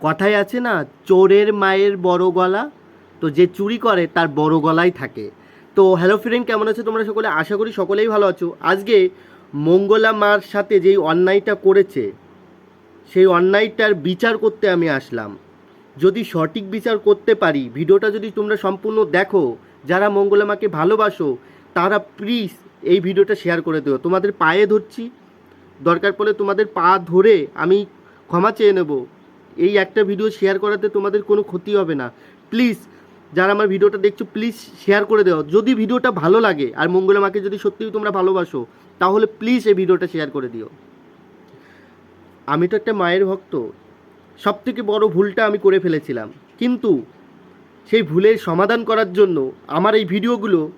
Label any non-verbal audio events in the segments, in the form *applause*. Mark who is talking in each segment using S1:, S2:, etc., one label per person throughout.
S1: কথায় আছে না, চোরের মায়ের বড় গলা? তো যে চুরি করে, তার বড় গলাই থাকে। তো হ্যালো ফ্রেন্ড কেমন আছো তোমরা সকলে? আশা করি সকলেই ভালো আছো। আজকে মঙ্গলা মার সাথে যেই অন্যায়টা করেছে, সেই অন্যায়টার বিচার করতে আমি আসলাম। যদি সঠিক বিচার করতে পারি, ভিডিওটা যদি তোমরা সম্পূর্ণ দেখো, যারা মঙ্গলা মাকে ভালোবাসো, তারা প্লিজ এই ভিডিওটা শেয়ার করে দিও। তোমাদের পায়ে ধরছি, দরকার পড়লে তোমাদের পা ধরে আমি ক্ষমা চেয়ে নেব। এই একটা ভিডিও শেয়ার করাতে তোমাদের কোনো ক্ষতি হবে না। প্লিজ যারা আমার ভিডিওটা দেখছ প্লিজ শেয়ার করে দাও। যদি ভিডিওটা ভালো লাগে, আর মঙ্গলা মাকে যদি সত্যিই তোমরা ভালোবাসো, তাহলে প্লিজ এই ভিডিওটা শেয়ার করে দিও। আমি তো একটা মায়ের ভক্ত। সব থেকে বড় ভুলটা আমি করে ফেলেছিলাম। কিন্তু সেই ভুলের সমাধান করার জন্য আমার এই ভিডিওগুলো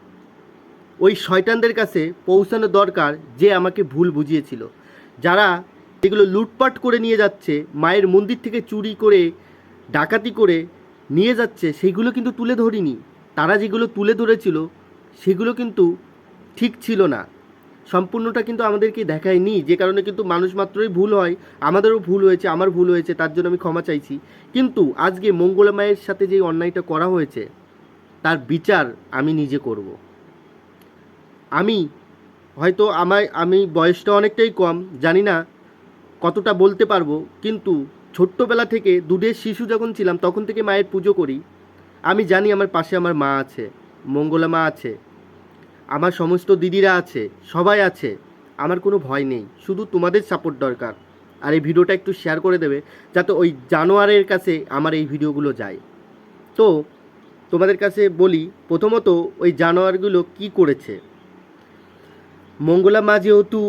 S1: ওই শয়তানদের কাছে পৌঁছানো দরকার যে আমাকে ভুল বুঝিয়েছিল। যারা এগুলো লুটপাট করে নিয়ে যাচ্ছে, মায়ের মন্দির থেকে চুরি করে, ডাকাতি করে নিয়ে যাচ্ছে, সেগুলো কিন্তু তুলে ধরিনি। তারা যেগুলো তুলে ধরেছিল, সেগুলো কিন্তু ঠিক ছিল না। সম্পূর্ণটা কিন্তু আমাদেরকে দেখায়নি, যে কারণে কিন্তু মানুষ মাত্রই ভুল হয়। আমাদেরও ভুল হয়েছে, আমার ভুল হয়েছে, তার জন্য আমি ক্ষমা চাইছি। কিন্তু আজকে মঙ্গলা মায়ের সাথে যে অন্যায়টা করা হয়েছে, তার বিচার আমি নিজে করব। আমি হয়তো আমায়, আমি বয়সটা অনেকটাই কম, জানি না কতটা বলতে পারব, কিন্তু ছোট্টবেলা থেকে দুধের শিশু যখন ছিলাম, তখন থেকে মায়ের পুজো করি। আমি জানি আমার পাশে আমার মা আছে, মঙ্গলা মা আছে, আমার সমস্ত দিদিরা আছে, সবাই আছে। আমার কোনো ভয় নেই, শুধু তোমাদের সাপোর্ট দরকার। আর এই ভিডিওটা একটু শেয়ার করে দেবে, যাতে ওই জানোয়ারের কাছে আমার এই ভিডিওগুলো যায়। তো, তোমাদের কাছে বলি, প্রথমত ওই জানোয়ারগুলো কি করেছে? মঙ্গলা মা যেহেতু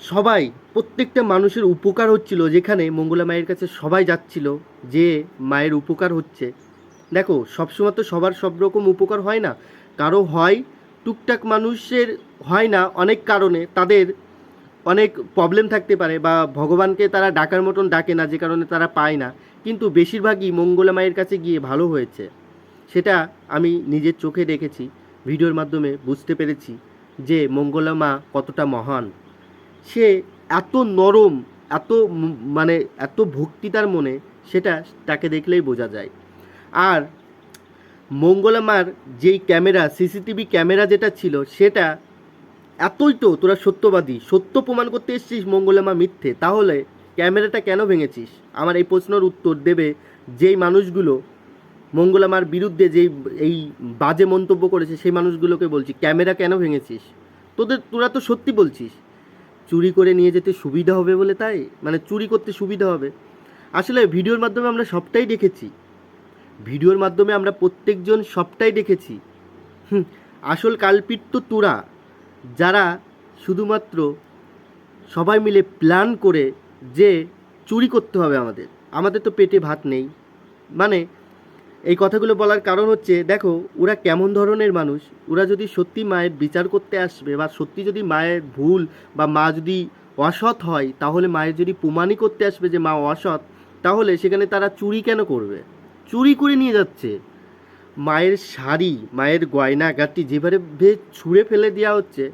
S1: সবাই, প্রত্যেকটা মানুষের উপকার হচ্ছিল যেখানে মঙ্গলা মায়ের কাছে সবাই যাচ্ছিল যে মায়ের উপকার হচ্ছে। দেখো, সবসময় তো সবার সব রকম উপকার হয় না। কারও হয়, টুকটাক মানুষের হয় না অনেক কারণে। তাদের অনেক প্রবলেম থাকতে পারে বা ভগবানকে তারা ডাকার মতন ডাকে না, যে কারণে তারা পায় না। কিন্তু বেশিরভাগই মঙ্গলা মায়ের কাছে গিয়ে ভালো হয়েছে। সেটা আমি নিজের চোখে দেখেছি, ভিডিওর মাধ্যমে বুঝতে পেরেছি যে মঙ্গলা মা কতটা মহান। সে এত নরম, এত মানে এত ভক্তি তার মনে সেটা তাকে দেখলেই বোঝা যায়। আর মঙ্গলা মার যেই ক্যামেরা, সিসিটিভি ক্যামেরা যেটা ছিল সেটা এতই তো তোরা সত্যবাদী, সত্য প্রমাণ করতে এসেছিস মঙ্গলা মা মিথ্যে, তাহলে ক্যামেরাটা কেন ভেঙেছিস? আমার এই প্রশ্নের উত্তর দেবে যেই মানুষগুলো মঙ্গলামার বিরুদ্ধে যেই, এই বাজে মন্তব্য করেছে সেই মানুষগুলোকে বলছি, ক্যামেরা কেন ভেঙেছিস? তোদের, তোরা তো সত্যি বলছিস। চুরি করে নিয়ে যেতে সুবিধা হবে বলে তাই? মানে চুরি করতে সুবিধা হবে। আসলে ভিডিওর মাধ্যমে আমরা সবটাই দেখেছি। ভিডিওর মাধ্যমে আমরা প্রত্যেকজন সবটাই দেখেছি। আসল কালপিট তো তোরা, যারা শুধুমাত্র সবাই মিলে প্ল্যান করে যে চুরি করতে হবে আমাদের। আমাদের তো পেটে ভাত নেই। মানে এই কথাগুলো বলার কারণ হচ্ছে, দেখো, ওরা কেমন ধরনের মানুষ? ওরা যদি সত্যি মায়ের বিচার করতে আসবে বা সত্যি যদি মায়ের ভুল বা মা যদি অসৎ হয়, তাহলে মায়ের যদি প্রমাণই করতে আসবে যে মা অসৎ, তাহলে সেখানে তারা চুরি কেন করবে? চুরি করে নিয়ে যাচ্ছে। মায়ের শাড়ি, মায়ের গয়না গাটি যেভাবে ছুঁড়ে ফেলে দেওয়া হচ্ছে,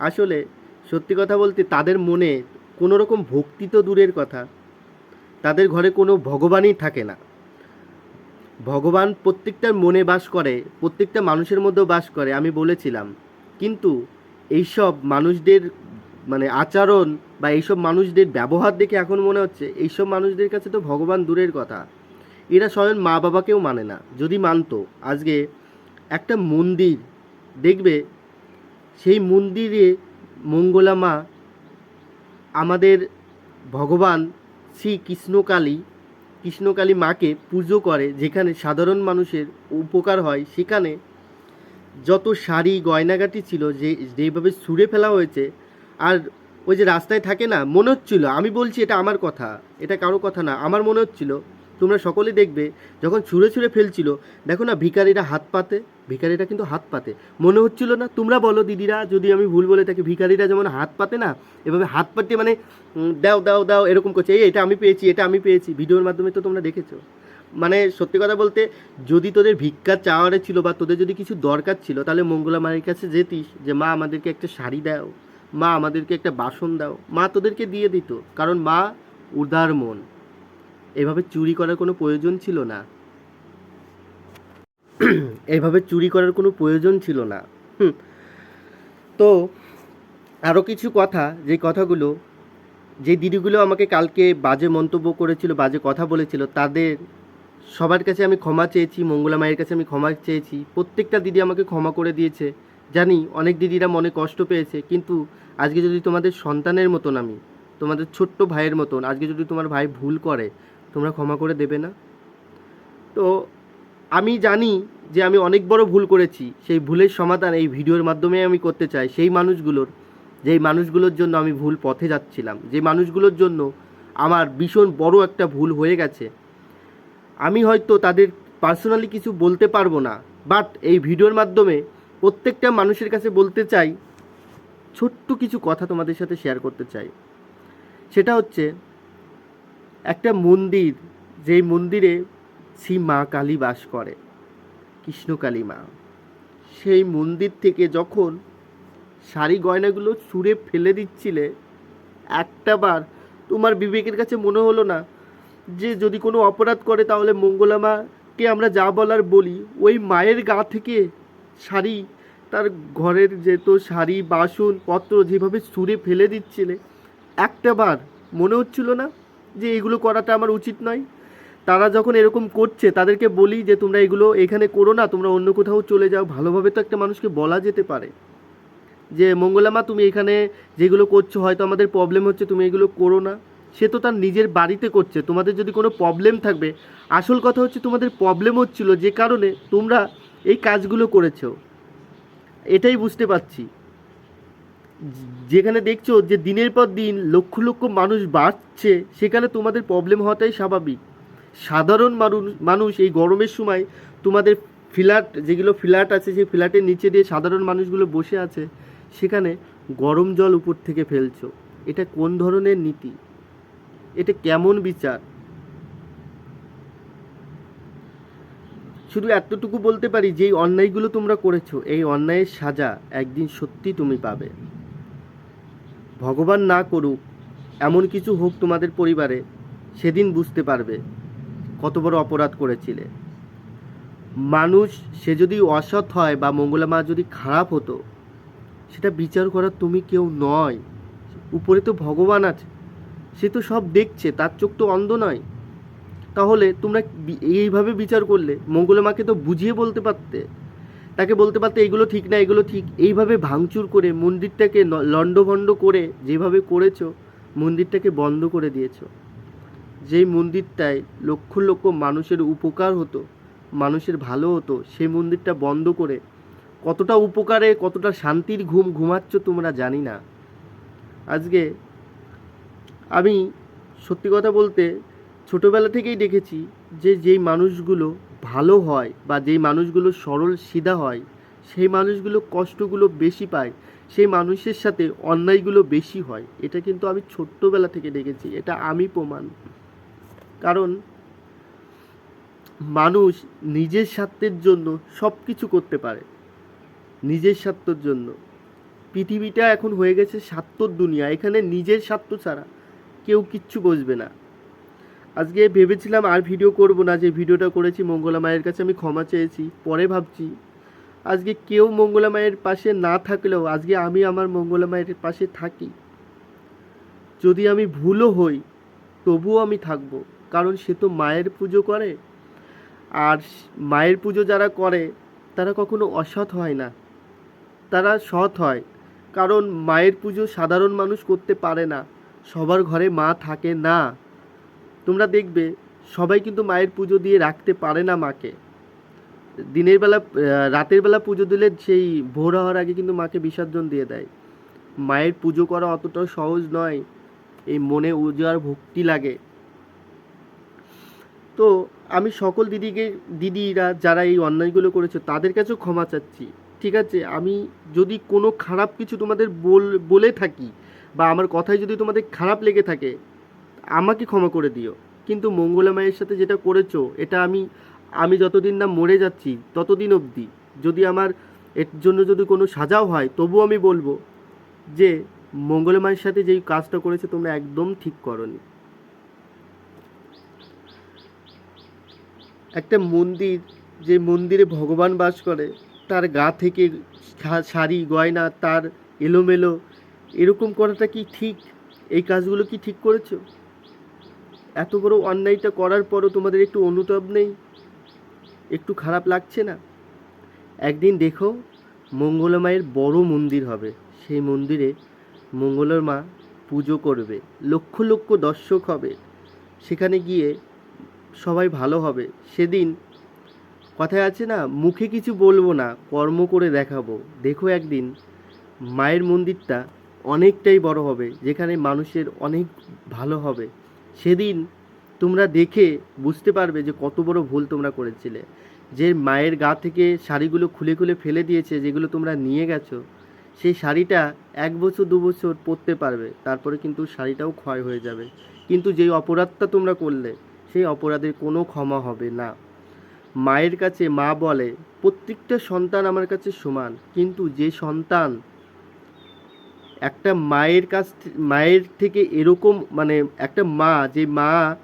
S1: আসলে সত্যি কথা বলতে তাদের মনে কোনো রকম ভক্তি তো দূরের কথা। তাদের ঘরে কোনো ভগবানই থাকে না। ভগবান প্রত্যেকটার মনে বাস করে, প্রত্যেকটা মানুষের মধ্যেও বাস করে, আমি বলেছিলাম। কিন্তু এইসব মানুষদের মানে আচরণ বা এইসব মানুষদের ব্যবহার দেখে এখন মনে হচ্ছে এইসব মানুষদের কাছে তো ভগবান দূরের কথা। এরা স্বয়ং মা বাবাকেও মানে না, যদি মানতো। আজকে একটা মন্দির দেখবে, সেই মন্দিরে মঙ্গলা মা আমাদের ভগবান শ্রী কৃষ্ণকালী কৃষ্ণকালী মাকে পুজো করে, যেখানে সাধারণ মানুষের উপকার হয়, সেখানে যত শাড়ি, গয়নাগাটি ছিল যে, যেভাবে ছুঁড়ে ফেলা হয়েছে, আর ওই যে রাস্তায় থাকে না, মনে হচ্ছিল, আমি বলছি এটা আমার কথা, এটা কারও কথা না, আমার মনে হচ্ছিল তোমরা সকলে দেখবে, যখন ছুঁড়ে ছুঁড়ে ফেলছিল, দেখো না ভিখারিরা হাত পাতে, ভিখারিরা কিন্তু হাত পাতে। মনে হচ্ছিল না, তোমরা বলো দিদিরা, যদি আমি ভুল বলে থাকি, ভিখারিরা যেমন হাত পাতে না, এভাবে হাত পাতে মানে দাও দাও দাও, এরকম করছে, এই, এটা আমি পেয়েছি, এটা আমি পেয়েছি। ভিডিওর মাধ্যমে তো তোমরা দেখেছ। মানে সত্যি কথা বলতে, যদি তোদের ভিক্ষা চাওয়ারে ছিল বা তোদের যদি কিছু দরকার ছিল, তাহলে মঙ্গলা মায়ের কাছে যেতিস, যে মা আমাদেরকে একটা শাড়ি দাও, মা আমাদেরকে একটা বাসন দাও, মা তোদেরকে দিয়ে দিত, কারণ মা উদার মন। এভাবে চুরি করার কোনো প্রয়োজন ছিল না। *clears throat* এভাবে চুরি করার কোনো প্রয়োজন ছিল না। তো আরও কিছু কথা, যে কথাগুলো, যে দিদিগুলো আমাকে কালকে বাজে মন্তব্য করেছিল, বাজে কথা বলেছিল, তাদের সবার কাছে আমি ক্ষমা চেয়েছি, মঙ্গলা মায়ের কাছে আমি ক্ষমা চেয়েছি, প্রত্যেকটা দিদি আমাকে ক্ষমা করে দিয়েছে। জানি অনেক দিদিরা মনে কষ্ট পেয়েছে, কিন্তু আজকে যদি তোমাদের সন্তানের মতন আমি, তোমাদের ছোট্ট ভাইয়ের মতন, আজকে যদি তোমার ভাই ভুল করে তোমরা ক্ষমা করে দেবে না? তো আমি জানি যে আমি অনেক বড় ভুল করেছি। সেই ভুলের সমাধান এই ভিডিওর মাধ্যমে আমি করতে চাই। সেই মানুষগুলোর, যেই মানুষগুলোর জন্য আমি ভুল পথে যাচ্ছিলাম, যে মানুষগুলোর জন্য আমার ভীষণ বড় একটা ভুল হয়ে গেছে। আমি হয়তো তাদের পার্সোনালি কিছু বলতে পারব না বাট এই ভিডিওর মাধ্যমে প্রত্যেকটা মানুষের কাছে বলতে চাই, ছোট্ট কিছু কথা তোমাদের সাথে শেয়ার করতে চাই। সেটা হচ্ছে একটা মন্দির, যেই মন্দিরে শ্রী মা কালী বাস করে কৃষ্ণকালী মা। সেই মন্দির থেকে যখন শাড়ি গয়নাগুলো ছুঁড়ে ফেলে দিচ্ছিলে, একটা বার তোমার বিবেকের কাছে মনে হলো না যে যদি কোনো অপরাধ করে তাহলে মঙ্গলামাকে আমরা যা বলার বলি, ওই মায়ের গা থেকে শাড়ি, তার ঘরের যেত শাড়ি, বাসন পত্র যেভাবে ছুঁড়ে ফেলে দিচ্ছিলে, একটা বার মনে হচ্ছিল না? যে এগুলো করাটা আমার উচিত নয়। তারা যখন এরকম করছে, তাদেরকে বলি যে, তোমরা এগুলো এখানে করো না, তোমরা অন্য কোথাও চলে যাও। ভালোভাবে তো একটা মানুষকে বলা যেতে পারে যে মঙ্গলামা তুমি এখানে যেগুলো করছ, হয়তো আমাদের প্রবলেম হচ্ছে, তুমি এগুলো করো না। সে তো তার নিজের বাড়িতে করছে। তোমাদের যদি কোনো প্রবলেম থাকবে, আসল কথা হচ্ছে তোমাদের প্রবলেম হচ্ছিল যে কারণে তোমরা এই কাজগুলো করেছ। এটাই বুঝতে পারছি। যেখানে দেখছ যে দিনের পর দিন লক্ষ লক্ষ মানুষ বাড়ছে, সেখানে তোমাদের প্রবলেম হওয়াটাই স্বাভাবিক। সাধারণ মানুষ মানুষ এই গরমের সময় তোমাদের ফ্ল্যাট যেগুলো ফ্ল্যাট আছে, সেই ফ্ল্যাটের নিচে দিয়ে সাধারণ মানুষগুলো বসে আছে, সেখানে গরম জল উপর থেকে ফেলছো। এটা কোন ধরনের নীতি? এটা কেমন বিচার? শুধু এতটুকু বলতে পারি যে এই অন্যায়গুলো তোমরা করেছ, এই অন্যায়ের সাজা একদিন সত্যি তুমি পাবে। ভগবান না করুক, এমন কিছু হোক তোমাদের পরিবারে, সেদিন বুঝতে পারবে কত বড় অপরাধ করেছিলে। মানুষ, সে যদি অসৎ হয় বা মঙ্গলা মা যদি খারাপ হতো, সেটা বিচার করার তুমি কেউ নয়। উপরে তো ভগবান আছে, সে তো সব দেখছে, তার চোখ তো অন্ধ নয়। তাহলে তোমরা এইভাবে বিচার করলে মঙ্গলা মাকে তো বুঝিয়ে বলতে পারতে। তাকে বলতে পারতে এগুলো ঠিক না, এগুলো ঠিক। এইভাবে ভাঙচুর করে মন্দিরটাকে লণ্ডভণ্ড করে যেভাবে করেছ, মন্দিরটাকে বন্ধ করে দিয়েছ। যেই মন্দিরটায় লক্ষ লক্ষ মানুষের উপকার হতো, মানুষের ভালো হতো, সেই মন্দিরটা বন্ধ করে কতটা উপকারে, কতটা শান্তির ঘুম ঘুমাচ্ছ তোমরা জানি না। আজকে আমি সত্যি কথা বলতে ছোটোবেলা থেকেই দেখেছি যে যেই মানুষগুলো ভালো হয় বা যেই মানুষগুলো সরল সিধা হয়, সেই মানুষগুলো কষ্টগুলো বেশি পায়, সেই মানুষের সাথে অন্যায়গুলো বেশি হয়। এটা কিন্তু আমি ছোট্টবেলা থেকে দেখেছি, এটা আমি প্রমাণ। কারণ মানুষ নিজের স্বার্থের জন্য সব কিছু করতে পারে, নিজের স্বার্থের জন্য। পৃথিবীটা এখন হয়ে গেছে স্বার্থর দুনিয়া, এখানে নিজের স্বার্থ ছাড়া কেউ কিচ্ছু বুঝবে না। আজকে ভেবেছিলাম আর ভিডিও করব না, যে ভিডিওটা করেছি মঙ্গলা মায়ের কাছে আমি ক্ষমা চেয়েছি, পরে ভাবছি। আজকে কেউ মঙ্গলা মায়ের পাশে না থাকলেও আজকে আমি আমার মঙ্গলা মায়ের পাশে থাকি। যদি আমি ভুলও হই, তবুও আমি থাকব, কারণ সে তো মায়ের পুজো করে। আর মায়ের পুজো যারা করে, তারা কখনো অসৎ হয় না। তারা সৎ হয়, কারণ মায়ের পুজো সাধারণ মানুষ করতে পারে না। সবার ঘরে মা থাকে না। তোমরা দেখবে সবাই কিন্তু মায়ের পুজো দিয়ে রাখতে পারে না মাকে। দিনের বেলা রাতের বেলা পুজো দিলে সেই ভোর হওয়ার আগে কিন্তু মাকে বিসর্জন দিয়ে দেয়। মায়ের পুজো করা অতটাও সহজ নয়, এই মনে উজার ভক্তি লাগে। তো আমি সকল দিদিকে, দিদিরা যারা এই অন্যায়গুলো করেছে, তাদের কাছেও ক্ষমা চাচ্ছি। ঠিক আছে, আমি যদি কোনো খারাপ কিছু তোমাদের বল, বলে থাকি বা আমার কথায় যদি তোমাদের খারাপ লেগে থাকে আমাকে ক্ষমা করে দিও। কিন্তু মঙ্গলা মায়ের সাথে যেটা করেছ, এটা আমি আমি যতদিন না মরে যাচ্ছি, ততদিন অবধি। যদি আমার এর জন্য যদি কোনো সাজাও হয়, তবুও আমি বলব যে, মঙ্গলা মায়ের সাথে যেই কাজটা করেছে, তোমরা একদম ঠিক করনি। একটা মন্দির, যে মন্দিরে ভগবান বাস করে, তার গা থেকে শাড়ি, গয়না, তার এলোমেলো, এরকম করাটা কি ঠিক? এই কাজগুলো কি ঠিক করেছ? এত বড় অন্যায়টা করার পরও তোমাদের একটু অনুতাপ নেই? একটু খারাপ লাগছে না? একদিন দেখো, মঙ্গলা মায়ের বড় মন্দির হবে। সেই মন্দিরে মঙ্গলার মা পুজো করবে। লক্ষ লক্ষ দর্শক হবে। সেখানে গিয়ে সবাই ভালো হবে। সেদিন কথায় আছে না, মুখে কিছু বলব না, কর্ম করে দেখাবো। দেখো একদিন মায়ের মন্দিরটা অনেকটাই বড় হবে, যেখানে মানুষের অনেক ভালো হবে। সেদিন তোমরা দেখে বুঝতে পারবে যে কত বড় ভুল তোমরা করেছিলে। যে মায়ের গা থেকে শাড়িগুলো খুলে খুলে ফেলে দিয়েছে, যেগুলো তোমরা নিয়ে গেছো, সেই শাড়িটা এক বছর, দু বছর পরতে পারবে, তারপরে কিন্তু শাড়িটাও ক্ষয় হয়ে যাবে। কিন্তু যেই অপরাধটা তোমরা করলে, সেই অপরাধের কোনো ক্ষমা হবে না। মায়ের কাছে মা বলে, প্রত্যেকটা সন্তান আমার কাছে সমান, কিন্তু যে সন্তান একটা মায়ের কাছ মায়ের থেকে এরকম মানে একটা মা, যে মা,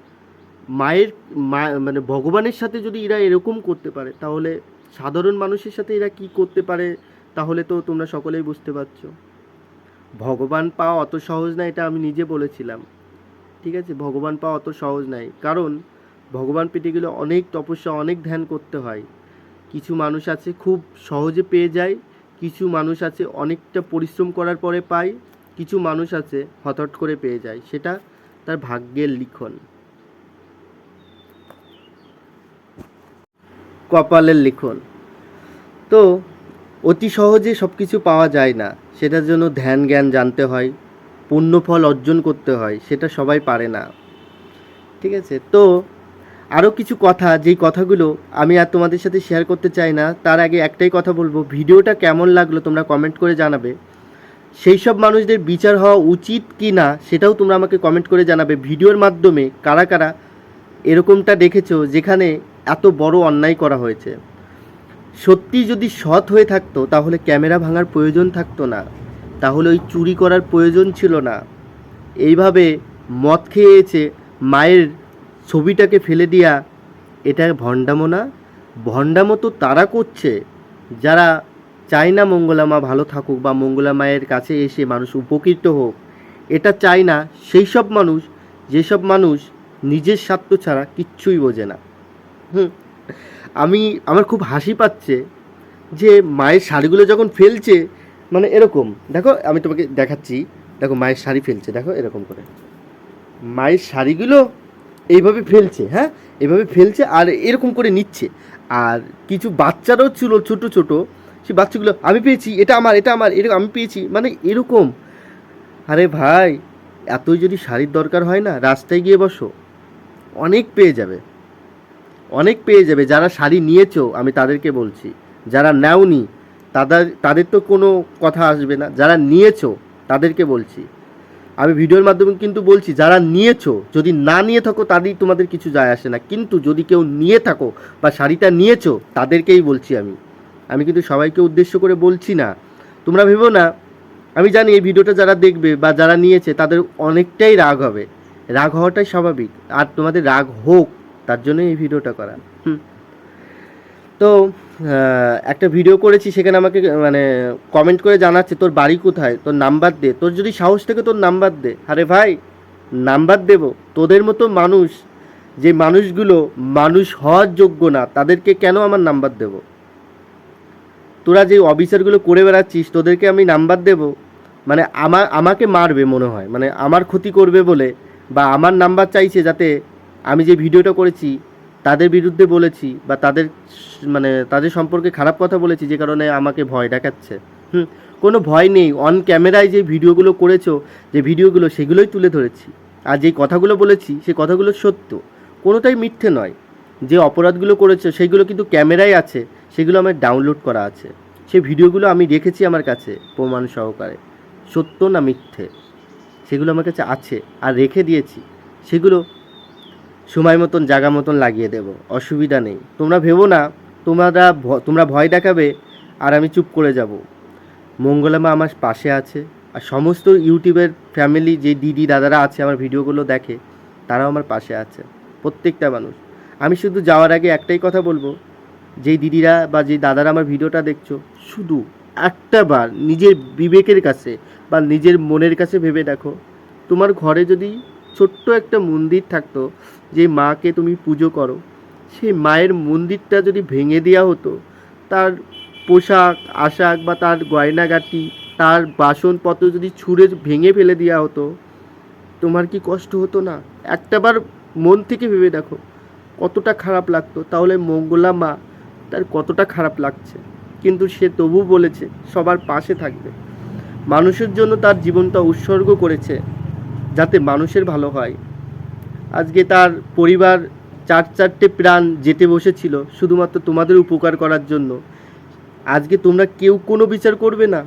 S1: মায়ের, মা মানে ভগবানের সাথে যদি এরা এরকম করতে পারে, তাহলে সাধারণ মানুষের সাথে এরা কি করতে পারে? তাহলে তো তোমরা সকলেই বুঝতে পারছ। ভগবান পাওয়া অত সহজ না, এটা আমি নিজে বলেছিলাম। ঠিক আছে? ভগবান পাওয়া অত সহজ নাই। কারণ ভগবান পেতে গেলে অনেক তপস্যা, অনেক ধ্যান করতে হয়। কিছু মানুষ আছে খুব সহজে পেয়ে যায় কিছু মানুষ আছে, অনেকটা পরিশ্রম করার পরে পায় কিছু মানুষ আছে, হঠাৎ করে পেয়ে যায়। সেটা তার ভাগ্যের লিখন। কপালের লিখন। তো, অতি সহজে সব কিছু পাওয়া যায় না। সেটার জন্য ধ্যান জ্ঞান জানতে হয়, পুণ্যফল অর্জন করতে হয়, সেটা সবাই পারে না। ঠিক আছে? তো আরও কিছু কথা, যেই কথাগুলো আমি আর তোমাদের সাথে শেয়ার করতে চাই না, তার আগে একটাই কথা বলব, ভিডিওটা কেমন লাগল তোমরা কমেন্ট করে জানাবে। সেই সব মানুষদের বিচার হওয়া উচিত কি না, সেটাও তোমরা আমাকে কমেন্ট করে জানাবে। ভিডিওর মাধ্যমে কারা কারা এরকমটা দেখেছ, যেখানে এত বড় অন্যায় করা হয়েছে। সত্যি যদি সৎ হয়ে থাকতো, তাহলে ক্যামেরা ভাঙার প্রয়োজন থাকতো না। তাহলে ওই চুরি করার প্রয়োজন ছিল না। এইভাবে মদ খেয়েছে মায়ের ছবিটাকে ফেলে দেওয়া এটা ভণ্ডামো না। ভণ্ডামো তো তারা করছে। যারা চায় না মঙ্গলা মা ভালো থাকুক বা মঙ্গলা মায়ের কাছে এসে মানুষ উপকৃত হোক, এটা চায় না। সেই সব মানুষ, যেসব মানুষ নিজের স্বার্থ ছাড়া কিচ্ছুই বোঝে না। হুম। আমি, আমার খুব হাসি পাচ্ছে যে মায়ের শাড়িগুলো যখন ফেলছে মানে এরকম। দেখো, আমি তোমাকে দেখাচ্ছি। দেখো, মায়ের শাড়ি ফেলছে। দেখো, এরকম করে। মায়ের শাড়িগুলো এইভাবে ফেলছে হ্যাঁ? এভাবে ফেলছে আর এরকম করে নিচ্ছে। আর কিছু বাচ্চারাও ছিল, ছোট ছোট। সেই বাচ্চাগুলো, আমি পেয়েছি, এটা আমার এটা আমার এটা আমি পেয়েছি। মানে এরকম। আরে ভাই, এতই যদি শাড়ির দরকার হয় না, রাস্তায় গিয়ে বসো। অনেক পেয়ে যাবে। অনেক পেয়ে যাবে। যারা শাড়ি নিয়েছো, আমি তাদেরকে বলছি। যারা নেওনি, তাদের তাদের তো কোনো কথা আসবে না। যারা নিয়েছো, তাদেরকে বলছি। আমি ভিডিওর মাধ্যমে কিন্তু বলছি, যারা নিয়েছো, যদি না নিয়ে থাকো তাদের তোমাদের কিছু যায় আসে না। কিন্তু যদি কেউ নিয়ে থাকো বা শাড়িটা নিয়েছো, তাদেরকেই বলছি আমি। আমি কিন্তু সবাইকে উদ্দেশ্য করে বলছি না। তোমরা ভেবো না, আমি জানি এই ভিডিওটা যারা দেখবে বা যারা নিয়েছে, তাদের অনেকটাই রাগ হবে। রাগ হওয়াটাই স্বাভাবিক। আর তোমাদের রাগ হোক, তার জন্য এই ভিডিওটা করা। তো একটা ভিডিও করেছি, সেখানে আমাকে মানে কমেন্ট করে জানাচ্ছে, তোর বাড়ি কোথায়? তোর নাম্বার দে। তোর যদি সাহস থেকে, তোর নাম্বার দে। আরে ভাই নাম্বার দেব। তোদের মতো মানুষ, যে মানুষগুলো মানুষ হওয়ার যোগ্য না, তাদেরকে কেন আমার নাম্বার দেব? তোরা যে অফিসারগুলো করে বেড়াচ্ছিস, তোদেরকে আমি নাম্বার দেব? মানে আমার আমাকে মারবে মনে হয়। মানে আমার ক্ষতি করবে বলে, বা আমার নাম্বার চাইছে যাতে আমি যে ভিডিওটা করেছি তাদের বিরুদ্ধে বলেছি বা তাদের মানে তাদের সম্পর্কে খারাপ কথা বলেছি যে কারণে আমাকে ভয় দেখাচ্ছে। হুম, কোনো ভয় নেই। অন ক্যামেরায় যে ভিডিওগুলো করেছ, যে ভিডিওগুলো, সেগুলোই তুলে ধরেছি। আর যেই কথাগুলো বলেছি, সেই কথাগুলো সত্য। কোনোটাই মিথ্যে নয়। যে অপরাধগুলো করেছ, সেগুলো কিন্তু ক্যামেরায় আছে। সেগুলো আমার ডাউনলোড করা আছে। সেই ভিডিওগুলো আমি রেখেছি আমার কাছে প্রমাণ সহকারে। সত্য না মিথ্যে? সেগুলো আমার কাছে আছে। আর রেখে দিয়েছি। সেগুলো সময় মতন জায়গা মতন লাগিয়ে দেব। অসুবিধা নেই। তোমরা ভেবো না, তোমরা তোমরা ভয় দেখাবে আর আমি চুপ করে যাব। মঙ্গলামা আমার পাশে আছে আর সমস্ত ইউটিউবের ফ্যামিলি, যে দিদি, দাদারা আছে, আমার ভিডিওগুলো দেখে, তারাও আমার পাশে আছে, প্রত্যেকটা মানুষ। আমি শুধু যাওয়ার আগে একটাই কথা বলব যেই দিদিরা বা যেই দাদারা আমার ভিডিওটা দেখছ, শুধু একটা বার নিজের বিবেকের কাছে বা নিজের মনের কাছে ভেবে দেখো। তোমার ঘরে যদি ছোট্ট একটা মন্দির থাকতো, যে মাকে তুমি পুজো করো। সেই মায়ের মন্দিরটা যদি ভেঙে দেওয়া হতো, তার পোশাক, আশাক বা তার গয়নাগাটি, তার বাসনপত্র যদি ছুঁড়ে ভেঙে ফেলে দেওয়া হতো, তোমার কি কষ্ট হতো না? একটাবার মন থেকে ভেবে দেখো, কতটা খারাপ লাগতো। তাহলে মঙ্গলা মা তার কতটা খারাপ লাগছে। কিন্তু সে তবু বলেছে, সবার পাশে থাকবে। মানুষের জন্য তার জীবনটা উৎসর্গ করেছে। যাতে মানুষের ভালো হয়। আজকে তার পরিবার চার চারটে প্রাণ যেতে বসেছিল শুধুমাত্র তোমাদের উপকার করার জন্য। আজকে তোমরা কেউ কোনো বিচার করবে না।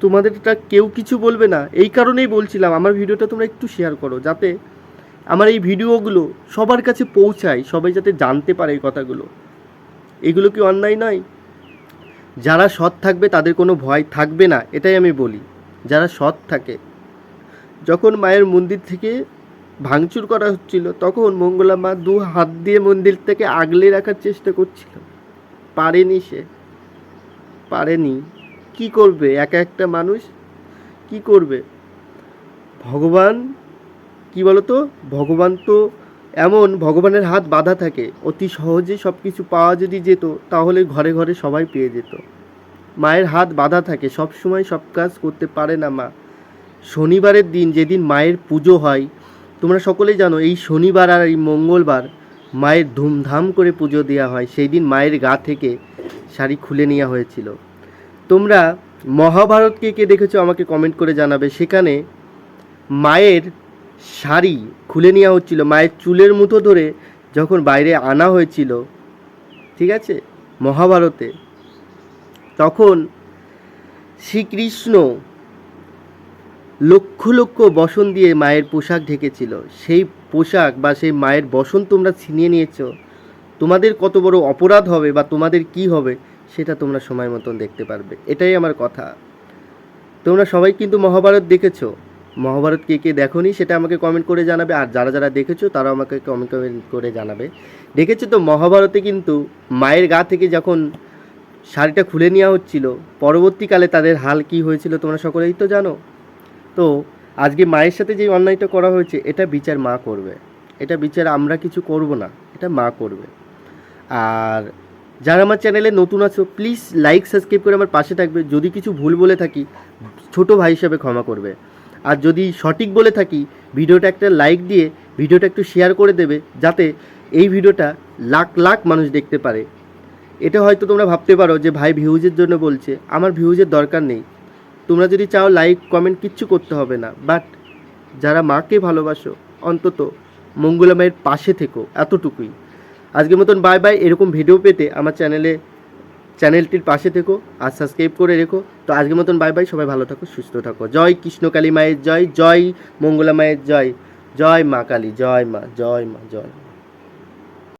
S1: তোমাদেরটা কেউ কিছু বলবে না। এই কারণেই বলছিলাম, আমার ভিডিওটা তোমরা একটু শেয়ার করো যাতে আমার এই ভিডিওগুলো সবার কাছে পৌঁছায়, সবাই যাতে জানতে পারে এই কথাগুলো। এগুলো কি অন্যায় নয়? যারা সৎ থাকবে তাদের কোনো ভয় থাকবে না, এটাই আমি বলি। যারা সৎ থাকে যখন মায়ের মন্দির থেকে ভাঙচুর করা হচ্ছিল, তখন মঙ্গলা মা দু হাত দিয়ে মন্দির থেকে আগলে রাখার চেষ্টা করছিল। পারেনি সে। পারেনি। কি করবে? একা একটা মানুষ? কি করবে? ভগবান? কি বলতো? ভগবান তো এমন, ভগবানের হাত বাঁধা থাকে। অতি সহজে সব কিছু পাওয়া যদি যেত, তাহলে ঘরে ঘরে সবাই পেয়ে যেত। মায়ের হাত বাঁধা থাকে। সব সময় সব কাজ করতে পারে না মা। শনিবারের দিন যেদিন মায়ের পুজো হয়, তোমরা সকলেই জানো এই শনিবার আর এই মঙ্গলবার মায়ের ধুমধাম করে পুজো দেওয়া হয়। সেই দিন মায়ের গা থেকে শাড়ি খুলে নেওয়া হয়েছিল। তোমরা মহাভারতকে কে দেখেছ আমাকে কমেন্ট করে জানাবে। সেখানে মায়ের শাড়ি খুলে নেওয়া হচ্ছিল। মায়ের চুলের মুঠো ধরে যখন বাইরে আনা হয়েছিল, ঠিক আছে? মহাভারতে। তখন শ্রীকৃষ্ণ লক্ষ লক্ষ বসন দিয়ে মায়ের পোশাক ঢেকেছিল। সেই পোশাক বা সেই মায়ের বসন তোমরা ছিনিয়ে নিয়েছো। তোমাদের কত বড় অপরাধ হবে বা তোমাদের কি হবে, সেটা তোমরা সময় মতন দেখতে পারবে। এটাই আমার কথা। তোমরা সবাই কিন্তু মহাভারত দেখেছ। মহাভারত কে কে দেখোনি সেটা আমাকে কমেন্ট করে জানাবে। আর যারা যারা দেখেছ, তারাও আমাকে কমেন্ট কমেন্ট করে জানাবে। দেখেছ তো, মহাভারতে কিন্তু মায়ের গা থেকে যখন শাড়িটা খুলে নেওয়া হচ্ছিল, পরবর্তীকালে তাদের হাল কি হয়েছিল, তোমরা সকলেই তো জানো। তো আজকে মায়ের সাথে যে অন্যায়টা করা হয়েছে, এটা বিচার মা করবে। এটা বিচার আমরা কিছু করব না, এটা মা করবে। আর যারা আমার চ্যানেলে নতুন আছো প্লিজ লাইক সাবস্ক্রাইব করে আমার পাশে থাকবে। যদি কিছু ভুল বলে থাকি, ছোট ভাই হিসাবে ক্ষমা করবে। আর যদি সঠিক বলে থাকি, ভিডিওটা একটা লাইক দিয়ে ভিডিওটা একটু শেয়ার করে দেবে, যাতে এই ভিডিওটা লাখ লাখ মানুষ দেখতে পারে। এটা হয়তো তোমরা ভাবতে পারো যে, ভাই ভিউজের জন্য বলছে। আমার ভিউজের দরকার নেই। তোমরা যদি চাও লাইক কমেন্ট কিচ্ছু করতে হবে না। বাট যারা মাকে ভালোবাসো, অন্তত মঙ্গলা মায়ের পাশে থেকো, এতটুকুই। আজকের মতন বাই বাই এরকম ভিডিও পেতে আমার চ্যানেলে চ্যানেলটির পাশে থেকো আর সাবস্ক্রাইব করে রেখো। তো আজকের মতন বাই বাই সবাই ভালো থাকো, সুস্থ থাকো। জয় কৃষ্ণকালী মায়ের জয় জয় মঙ্গলা মায়ের জয়। জয় মা কালী, জয় মা জয় মা জয় মা।